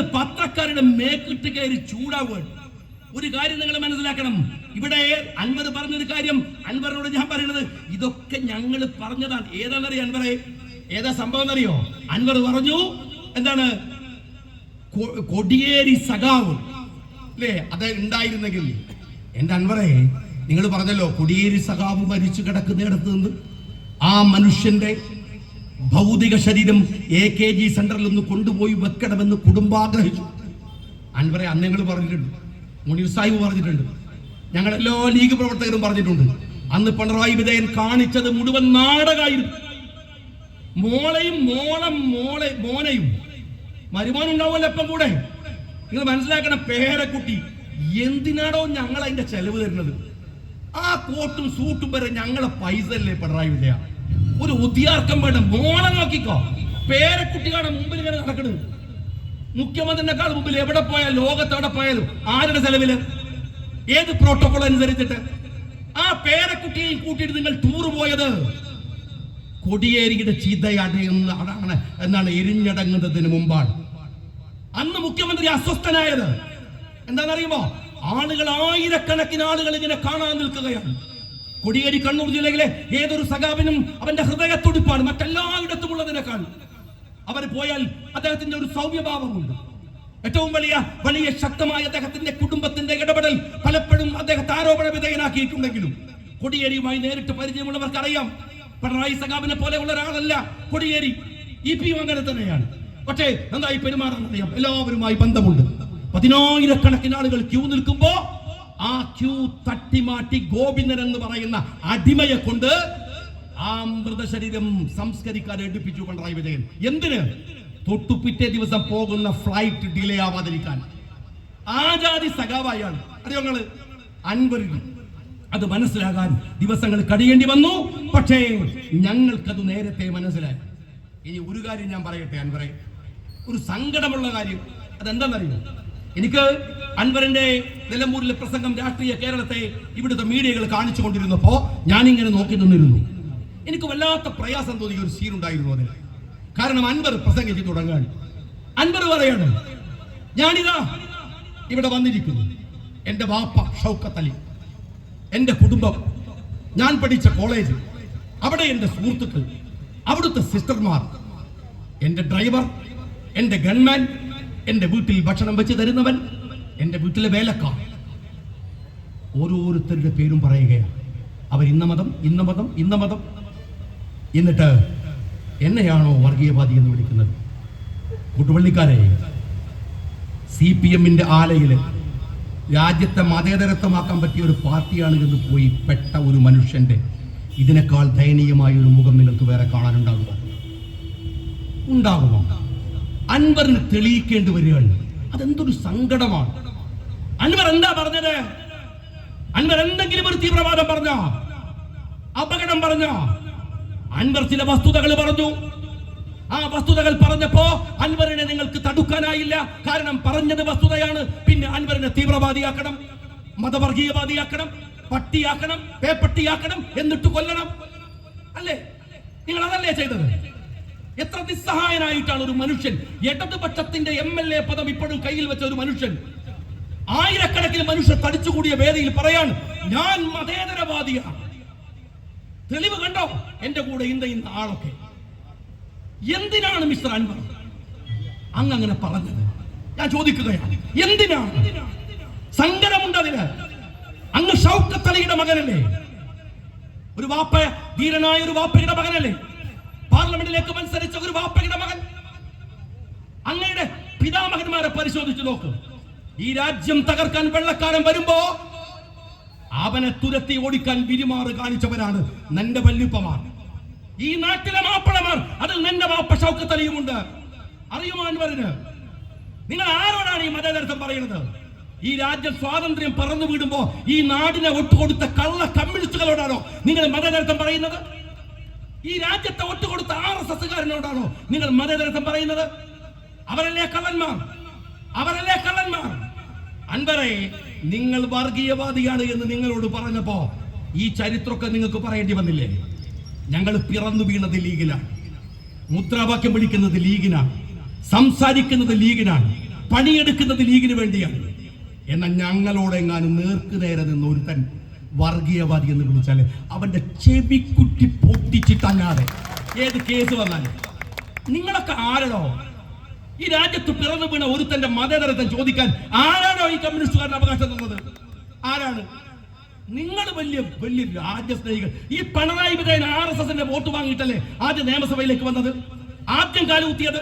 പത്രക്കാരുടെ മേക്കിട്ട് കയറി ചൂടാവുകയാണ് ഒരു കാര്യം നിങ്ങൾ മനസ്സിലാക്കണം. ഇവിടെ അൻവർ പറഞ്ഞൊരു കാര്യം. അൻവറിനോട് ഞാൻ പറയുന്നത് ഇതൊക്കെ ഞങ്ങൾ പറഞ്ഞതാണ്. ഏതാണെന്നറിയോ അൻവറെ? ഏതാ സംഭവം എന്നറിയോ? അൻവർ പറഞ്ഞു എന്താണ്? കൊടിയേരി സഖാവ്. അല്ലേ? അത് ഉണ്ടായിരുന്നെങ്കിൽ. എന്റെ അൻവറെ നിങ്ങൾ പറഞ്ഞല്ലോ കൊടിയേരി സഖാവ് മരിച്ചു കിടക്കുന്നിടത്ത് നിന്ന് ആ മനുഷ്യന്റെ ഭൗതിക ശരീരം എ കെ ജി സെന്ററിൽ ഒന്ന് കൊണ്ടുപോയി വെക്കണമെന്ന് കുടുംബാഗ്രഹിച്ചു. അൻവറെ അന്നങ്ങൾ പറഞ്ഞിട്ടുണ്ട്. മുനീർ സാഹിബ് പറഞ്ഞിട്ടുണ്ട്. ഞങ്ങൾ എല്ലാ ലീഗ് പ്രവർത്തകരും പറഞ്ഞിട്ടുണ്ട്. അന്ന് പിണറായി വിജയൻ കാണിച്ചത് മുഴുവൻ നാടകമായിരുന്നു മോളെയും മോളം മോളെ മോനെയും. മരുമോൻ ഉണ്ടാവുമല്ലോ എപ്പം കൂടെ. നിങ്ങൾ മനസ്സിലാക്കണം പേരക്കുട്ടി എന്തിനാണോ ഞങ്ങൾ അതിന്റെ ചെലവ് തരുന്നത്? ആ കോട്ടും സൂട്ടും വരെ ഞങ്ങളെ പൈസ അല്ലേ പിണറായി വിജയ? ഒരു ഉദ്യാർക്കം വേണം. മോണം നോക്കിക്കോ. പേരക്കുട്ടികളുടെ മുമ്പിൽ ഇങ്ങനെ നടക്കുന്നത് മുഖ്യമന്ത്രിനേക്കാൾ മുമ്പിൽ എവിടെ പോയാൽ ലോകത്ത് എവിടെ പോയാലും ആരുടെ ചെലവിൽ? ഏത് പ്രോട്ടോകോൾ അനുസരിച്ചിട്ട്? ആ പേരക്കുട്ടിയെയും കൂട്ടിയിട്ട് നിങ്ങൾ ടൂർ പോയത്? കൊടിയേരിയുടെ അതാണ് എന്നാണ് എരിഞ്ഞടങ്ങുന്നതിന് മുമ്പാണ്. അന്ന് മുഖ്യമന്ത്രി അസ്വസ്ഥനായത്. എന്താണെന്നറിയുമോ? ആളുകൾ ആയിരക്കണക്കിന് ആളുകൾ ഇങ്ങനെ കാണാൻ നിൽക്കുകയാണ്. കൊടിയേരി കണ്ണൂർ ജില്ലയിലെ ഏതൊരു സഖാവിനും അവന്റെ ഹൃദയത്തുടിപ്പാണ്. മറ്റെല്ലായിടത്തും ഉള്ളതിനേക്കാൾ അവർ പോയാൽ അദ്ദേഹത്തിന്റെ ഒരു സൗമ്യഭാവമുണ്ട്. ഏറ്റവും വലിയ വലിയ ശക്തമായ അദ്ദേഹത്തിന്റെ കുടുംബത്തിന്റെ ഇടപെടൽ പലപ്പോഴും അദ്ദേഹത്തെ ആരോപണ വിധേയനാക്കിയിട്ടുണ്ടെങ്കിലും കൊടിയേരിയുമായി നേരിട്ട് പരിചയമുള്ളവർക്ക് അറിയാം പിണറായി സഖാബിനെ പോലെയുള്ള ഒരാളല്ല കൊടിയേരി. ഇ പിയും അങ്ങനെ തന്നെയാണ്. പക്ഷേ നന്നായി പെരുമാറാൻ അറിയാം. എല്ലാവരുമായി ബന്ധമുണ്ട്. പതിനായിരക്കണക്കിന് ആളുകൾ ക്യൂ നിൽക്കുമ്പോ ആ ക്യൂ തട്ടിമാറ്റി ഗോവിന്ദൻ എന്ന് പറയുന്ന അടിമയെ കൊണ്ട് ആ മൃതശരീരം സംസ്കരിക്കാൻ എടുപ്പിച്ചു പിണറായി വിജയൻ. എന്തിന്? തൊട്ടു പിറ്റേ ദിവസം പോകുന്ന ഫ്ലൈറ്റ് ഡിലേ ആവാതിരിക്കാൻ. ആ ജാതി സഖാവായാണ്. അറിയോ നിങ്ങൾ? അൻവറിന്. അത് മനസ്സിലാകാൻ ദിവസങ്ങൾ കഴിയേണ്ടി വന്നു. പക്ഷേ ഞങ്ങൾക്കത് നേരത്തെ മനസ്സിലായി. ഇനി ഒരു കാര്യം ഞാൻ പറയട്ടെ അൻവറെ. ഒരു സങ്കടമുള്ള കാര്യം. അതെന്താണെന്നറിയോ? എനിക്ക് അൻവറിന്റെ നിലമ്പൂരിലെ പ്രസംഗം രാഷ്ട്രീയ കേരളത്തെ ഇവിടുത്തെ മീഡിയകൾ കാണിച്ചു കൊണ്ടിരുന്നപ്പോ ഞാനിങ്ങനെ നോക്കി നിന്നിരുന്നു. എനിക്ക് വല്ലാത്ത പ്രയാസം തോന്നിയ ഒരു സീൻ ഉണ്ടായിരുന്നു അതിൽ. കാരണം അൻവർ പ്രസംഗിച്ച് തുടങ്ങാൻ അൻവർ പറയാണ് ഞാനിതാ ഇവിടെ വന്നിരിക്കുന്നു. എന്റെ വാപ്പ ഷൗക്കത്ത് അലി. എന്റെ കുടുംബം. ഞാൻ പഠിച്ച കോളേജ്. അവിടെ എന്റെ സുഹൃത്തുക്കൾ. അവിടുത്തെ സിസ്റ്റർമാർ. എന്റെ ഡ്രൈവർ എന്റെ ഗൺമാൻ എന്റെ വീട്ടിൽ ഭക്ഷണം വെച്ച് തരുന്നവൻ എന്റെ വീട്ടിലെ വേലക്കാർ ഓരോരുത്തരുടെ പേരും പറയുകയാണ്. അവർ ഇന്ന മതം ഇന്ന മതം ഇന്ന മതം. എന്നിട്ട് എന്നെയാണോ വർഗീയവാദി എന്ന് വിളിക്കുന്നത്? കൂട്ടുപള്ളിക്കാരെ സി പി എമ്മിന്റെ ആലയിൽ രാജ്യത്തെ മതേതരത്വമാക്കാൻ പറ്റിയ ഒരു പാർട്ടിയാണ് എന്ന് പോയി പെട്ട ഒരു മനുഷ്യന്റെ ഇതിനേക്കാൾ ദയനീയമായ ഒരു മുഖം നിങ്ങൾക്ക് വേറെ കാണാനുണ്ടാകുമോ? ഉണ്ടാകുമോ? അൻവറിന് തെളിയിക്കേണ്ടി വരികയാണ്. അതെന്തൊരു സങ്കടമാണ്. അൻവർ എന്താ പറഞ്ഞത്? അൻവർ എന്തെങ്കിലും ഒരു തീവ്രവാദം പറഞ്ഞ? അപകടം പറഞ്ഞ? അൻവർ ചില വസ്തുതകൾ പറഞ്ഞു. ആ വസ്തുതകൾ പറഞ്ഞപ്പോ അൻവറിനെ നിങ്ങൾക്ക് തടുക്കാനായില്ല. കാരണം പറഞ്ഞത് വസ്തുതയാണ്. പിന്നെ അൻവറിനെ തീവ്രവാദിയാക്കണം മതവർഗീയവാദിയാക്കണം പട്ടിയാക്കണം പേപ്പട്ടിയാക്കണം എന്നിട്ട് കൊല്ലണം. അല്ലേ? നിങ്ങൾ അതല്ലേ ചെയ്തത്? എത്ര നിസ്സഹായനായിട്ടാണ് ഒരു മനുഷ്യൻ. ഇടതുപക്ഷത്തിന്റെ എം എൽ എ പദം ഇപ്പോഴും കയ്യിൽ വെച്ച ഒരു മനുഷ്യൻ. ആയിരക്കണക്കിന് മനുഷ്യർ തടിച്ചുകൂടിയ വേദിയിൽ പറയാൻ ഞാൻ മതേതരവാദിയാണ്. തെളിവ് കണ്ടോ? എന്റെ കൂടെ ഇന്ന ആളൊക്കെ. എന്തിനാണ് മിസ്റ്റർ അൻവർ അങ്ങ് അങ്ങനെ പറഞ്ഞത്? ഞാൻ ചോദിക്കുകയാണ്. എന്തിനാണ്? സങ്കടമുണ്ട് അതിന്. അങ്ങ് ഷൗക്കത്തലിയുടെ മകനല്ലേ? ഒരു വാപ്പ ധീരനായ ഒരു വാപ്പയുടെ മകനല്ലേ? പാർലമെന്റിലേക്ക് മത്സരിച്ച ഒരു വാപ്പയുടെ മകൻ. അങ്ങയുടെ പിതാമഹന്മാരെ പരിശോധിച്ചു നോക്ക്. ഈ രാജ്യം തകർക്കാൻ വെള്ളക്കാരൻ വരുമ്പോ അവനെ തുരത്തി ഓടിക്കാൻ വിരിമാറ് കാണിച്ചവരാണ് നന്റെ വല്യുപ്പമാർ. ഈ നാട്ടിലെ മാപ്പിളമാർ അതിൽ നിന്റെ മാപ്പ ഷൗക്കത്തലിയുമുണ്ട്. അറിയുമാൻ വരുന്നത്. നിങ്ങൾ ആരോടാണ് ഈ മതേതരത്വം പറയുന്നത്? ഈ രാജ്യം സ്വാതന്ത്ര്യം പറന്നു വീടുമ്പോ ഈ നാടിനെ ഒട്ടുകൊടുത്ത കള്ള കമ്മ്യൂണിസ്റ്റുകളോടാണോ നിങ്ങൾ മതേതരത്വം പറയുന്നത്? ഈ രാജ്യത്തെ ഒട്ടുകൊടുത്ത ആർ എസ് എസ്സുകാരനോടാണോ നിങ്ങൾ മതേതരത്വം പറയുന്നത്? അവരല്ലേ കള്ളന്മാർ? അവരല്ലേ കള്ളന്മാർ? അൻവരെ നിങ്ങൾ വർഗീയവാദിയാണ് എന്ന് നിങ്ങളോട് പറഞ്ഞപ്പോ ഈ ചരിത്രമൊക്കെ നിങ്ങൾക്ക് പറയേണ്ടി വന്നില്ലേ? ഞങ്ങൾ പിറന്നു വീണത് ലീഗിലാണ്. മുദ്രാവാക്യം വിളിക്കുന്നത് ലീഗിനാണ്. സംസാരിക്കുന്നത് ലീഗിനാണ്. പണിയെടുക്കുന്നത് ലീഗിന് വേണ്ടിയാണ്. എന്നാൽ ഞങ്ങളോടെങ്ങാനും നേർക്ക് നേരെ നിന്ന് ഒരുത്തൻ വർഗീയവാദി എന്ന് വിളിച്ചാൽ അവന്റെ ചെവിക്കുട്ടി പൊട്ടിച്ചിട്ടല്ലാതെ ഏത് കേസ് വന്നാലും നിങ്ങളൊക്കെ ആരണോ ഈ രാജ്യത്ത് പിറന്നു വീണ ഒരുത്തന്റെ മതേതരത്വം ചോദിക്കാൻ ആരാണോ ഈ കമ്മ്യൂണിസ്റ്റുകാരന് അവകാശം തന്നത്? ആരാണ്? നിങ്ങൾ വലിയ വലിയ രാജ്യസ്നേഹികൾ. ഈ പിണറായി വിജയൻ ആർ എസ് എസിന്റെ വോട്ട് വാങ്ങിയിട്ടല്ലേ ആദ്യം നിയമസഭയിലേക്ക് വന്നത്? ആദ്യം കാലുകുത്തിയത്?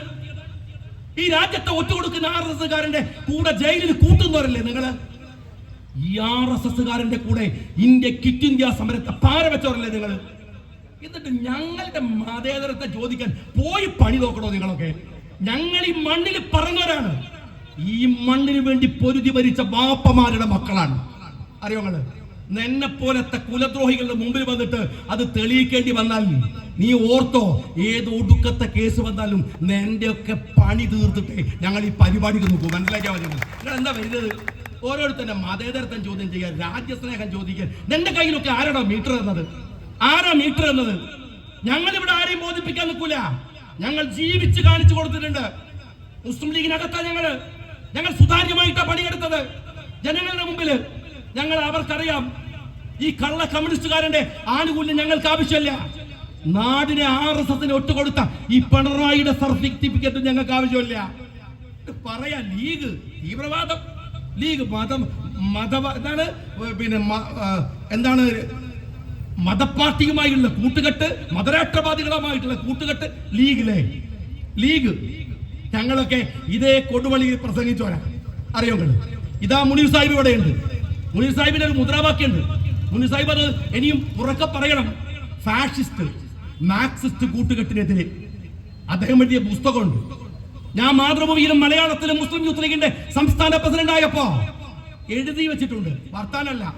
ഈ രാജ്യത്തെ ഒറ്റുകൊടുക്കുന്ന ആർ എസ് എസ്സുകാരന്റെ കൂടെ ജയിലിൽ കൂട്ടുന്നവരല്ലേ നിങ്ങൾ? ഈ ആർ എസ് എസ്സുകാരന്റെ കൂടെ ഇന്ത്യ കിറ്റ് ഇന്ത്യ സമരത്തെ പാര വെച്ചവരല്ലേ നിങ്ങൾ? എന്നിട്ട് ഞങ്ങളുടെ മതേതരത്തെ ചോദിക്കാൻ പോയി പണി നോക്കണോ നിങ്ങളൊക്കെ? ഞങ്ങൾ ഈ മണ്ണിൽ പറഞ്ഞവരാണ് ഈ മണ്ണിന് വേണ്ടി പൊരുതി ഭരിച്ച ബാപ്പമാരുടെ മക്കളാണ്. അറിയോ നിങ്ങൾ? എന്നെ പോലത്തെ കുലദ്രോഹികളുടെ മുമ്പിൽ വന്നിട്ട് അത് തെളിയിക്കേണ്ടി വന്നാൽ നീ ഓർത്തോ ഏത് ഒടുക്കത്തെ കേസ് വന്നാലും നിന്റെ ഒക്കെ പണി തീർത്തിട്ടേ ഞങ്ങൾ ഈ പരിപാടിക്ക് നോക്കൂ. മനസ്സിലാക്കിയാൽ മതി നിങ്ങൾ എന്താ വരുന്നത്? ഓരോരുത്തരുടെ മതേതരത്വം ചോദ്യം ചെയ്യുക രാജ്യസ്നേഹം ചോദിക്കുക. നിന്റെ കയ്യിലൊക്കെ ആരാണോ മീറ്റർ എന്നത്? ആരാ മീറ്റർ എന്നത്? ഞങ്ങൾ ഇവിടെ ആരെയും ബോധിപ്പിക്കാൻ നിൽക്കൂല. ഞങ്ങൾ ജീവിച്ച് കാണിച്ചു കൊടുത്തിട്ടുണ്ട്. മുസ്ലിം ലീഗിനകത്താ ഞങ്ങൾ. ഞങ്ങൾ സുതാര്യമായിട്ടാ പണിയെടുത്തത്. ജനങ്ങളുടെ മുമ്പിൽ ഞങ്ങൾ അവർക്കറിയാം ഈ കള്ള കമ്മ്യൂണിസ്റ്റുകാരന്റെ ആനുകൂല്യം ഞങ്ങൾക്ക് ആവശ്യമില്ല. നാടിനെ ആർ എസ് എസിന് ഒട്ടുകൊടുത്ത ഈ പിണറായിയുടെ സർട്ടിഫിക്കറ്റ് ഞങ്ങൾക്ക് ആവശ്യമില്ല. പറയാ ലീഗ് തീവ്രവാദം. ലീഗ് മതം മത എന്താണ് പിന്നെ എന്താണ് മതപാർട്ടിയുമായുള്ള കൂട്ടുകെട്ട് മതരാഷ്ട്രവാദികളുമായിട്ടുള്ള കൂട്ടുകെട്ട് ലീഗിലെ. ലീഗ്. ഞങ്ങളൊക്കെ ഇതേ കൊടുവളി പ്രസംഗിച്ചോരാ അറിയോ? ഇതാ മുനീർ സാഹിബ് ഇവിടെയുണ്ട് മുനീർ സാഹിബിന്റെ ഒരു മുദ്രാവാക്യമുണ്ട്. മുനീർ സാഹിബ് അത് ഇനിയും ഉറക്കെ പറയണം. ഫാഷിസ്റ്റ് മാർക്സിസ്റ്റ് കൂട്ടുകെട്ടിനെതിരെ. അദ്ദേഹം എഴുതിയ പുസ്തകമുണ്ട്. ഞാൻ മാതൃഭൂമിയിലും മലയാളത്തിലും മുസ്ലിം യൂത്ത് ലീഗിന്റെ സംസ്ഥാന പ്രസിഡന്റ് ആയപ്പോ എഴുതി വെച്ചിട്ടുണ്ട്. വർത്താനല്ല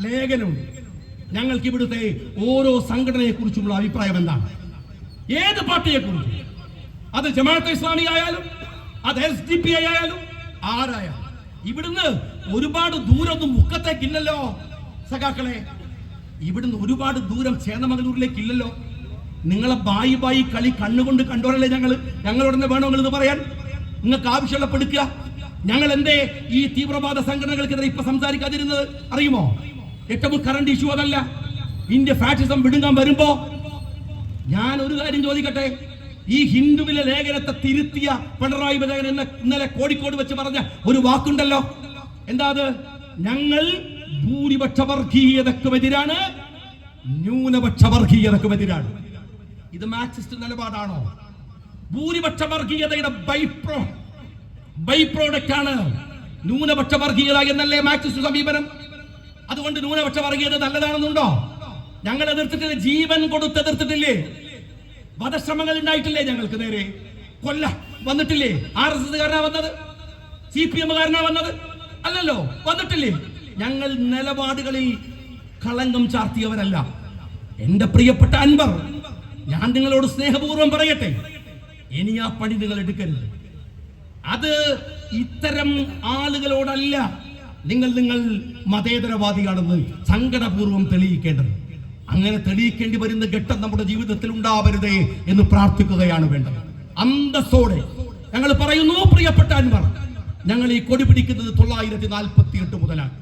ലേഖനമുണ്ട്. ഞങ്ങൾക്ക് ഇവിടുത്തെ ഓരോ സംഘടനയെ കുറിച്ചുമുള്ള അഭിപ്രായം എന്താണ്? ഏത് പാർട്ടിയെ കുറിച്ച് അത് ജമാഅത്തെ ഇസ്ലാമി ആയാലും അത് എസ് ഡി പി ആയാലും ആരായാലും. ഇവിടുന്ന് ഒരുപാട് ദൂരമൊന്നും മുക്കത്തേക്കില്ലല്ലോ സഖാക്കളെ. ഇവിടുന്ന് ഒരുപാട് ദൂരം ചേന്നമംഗലൂരിലേക്ക് ഇല്ലല്ലോ നിങ്ങളെ ബായി ബായി കളി കണ്ണുകൊണ്ട് കണ്ടോരല്ലേ ഞങ്ങൾ ഞങ്ങളോടനെ വേണോ ഇത് പറയാൻ? നിങ്ങൾക്ക് ആവശ്യമുള്ള പെടുക്കുക. ഞങ്ങൾ എന്തേ ഈ തീവ്രവാദ സംഘടനകൾക്കെതിരെ ഇപ്പൊ സംസാരിക്കാതിരുന്നത്? അറിയുമോ? ഏറ്റവും കറണ്ട് ഇഷ്യൂ അതല്ല. ഇന്ത്യ ഫാഷിസം വിടുങ്ങാൻ വരുമ്പോ ഞാൻ ഒരു കാര്യം ചോദിക്കട്ടെ? ഈ ഹിന്ദുവിലെ ലേഖനത്തെ തിരുത്തിയ പിണറായി വിജയൻ എന്ന ഇന്നലെ കോഴിക്കോട് വെച്ച് പറഞ്ഞ ഒരു വാക്കുണ്ടല്ലോ. എന്താ അത്? ഞങ്ങൾ ഭൂരിപക്ഷ വർഗീയതക്കുമെതിരാണ് ന്യൂനപക്ഷ വർഗീയതക്കുമെതിരാണ് ഇത് മാർക്സിസ്റ്റ് നിലപാടാണോ? ഭൂരിപക്ഷ വർഗീയതയുടെ ബൈപ്രോ ബൈപ്രോഡക്റ്റ് ആണ് ന്യൂനപക്ഷ വർഗീയത എന്നല്ലേ മാർക്സിസ്റ്റ് സമീപനം? അതുകൊണ്ട് ന്യൂനപക്ഷ വർഗീയത നല്ലതാണെന്നുണ്ടോ? ഞങ്ങൾ എതിർത്തിട്ടില്ല. ജീവൻ കൊടുത്ത് എതിർത്തിട്ടില്ലേ? വധശ്രമങ്ങൾ ഉണ്ടായിട്ടില്ലേ ഞങ്ങൾക്ക് നേരെ? കൊല്ല വന്നിട്ടില്ലേ? ആർ എസ് എസ് കാരനാ വന്നത്? സി പി എമ്മുകാരനാ വന്നത്? അല്ലല്ലോ വന്നിട്ടില്ലേ? ഞങ്ങൾ നിലപാടുകളിൽ കളങ്കം ചാർത്തിയവരല്ല. എന്റെ പ്രിയപ്പെട്ട അൻവർ ഞാൻ നിങ്ങളോട് സ്നേഹപൂർവം പറയട്ടെ. ഇനി ആ പണി നിങ്ങൾ എടുക്കരുത്. അത് ഇത്തരം ആളുകളോടല്ല നിങ്ങൾ നിങ്ങൾ മതേതരവാദിയാണെന്ന് സങ്കടപൂർവം തെളിയിക്കേണ്ടത്. അങ്ങനെ തെളിയിക്കേണ്ടി വരുന്ന ഘട്ടം നമ്മുടെ ജീവിതത്തിൽ ഉണ്ടാവരുതേ എന്ന് പ്രാർത്ഥിക്കുകയാണ് വേണ്ടത്. അന്തസ്സോടെ ഞങ്ങൾ പറയുന്നു പ്രിയപ്പെട്ട അൻവർ ഞങ്ങൾ ഈ കൊടി പിടിക്കുന്നത് തൊള്ളായിരത്തി നാൽപ്പത്തി എട്ട് മുതലാണ്.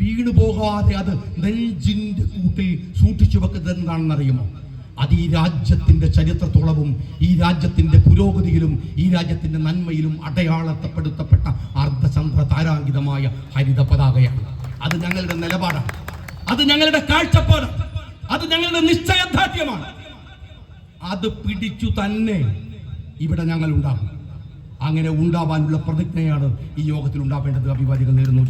വീണു പോകാതെ അത് നെഞ്ചിന്റെ കൂട്ടിൽ സൂക്ഷിച്ചു വെക്കുന്നത് എന്താണെന്ന് അറിയുമോ അത് ഈ രാജ്യത്തിന്റെ ചരിത്രത്തോളവും ഈ രാജ്യത്തിന്റെ പുരോഗതിയിലും ഈ രാജ്യത്തിന്റെ നന്മയിലും അടയാളത്തപ്പെടുത്തപ്പെട്ട അർദ്ധചന്ദ്ര താരാങ്കിതമായ ഹരിത പതാകയാണ്. അത് ഞങ്ങളുടെ നിലപാടാണ്. അത് ഞങ്ങളുടെ കാഴ്ചപ്പാടാണ്. അത് ഞങ്ങളുടെ നിശ്ചയദാർഢ്യമാണ്. അത് പിടിച്ചു തന്നെ ഇവിടെ ഞങ്ങൾ ഉണ്ടാകും. അങ്ങനെ ഉണ്ടാവാനുള്ള പ്രതിജ്ഞയാണ് ഈ യോഗത്തിൽ ഉണ്ടാവേണ്ടത്. അഭിവാദികൾ നേരുന്നു.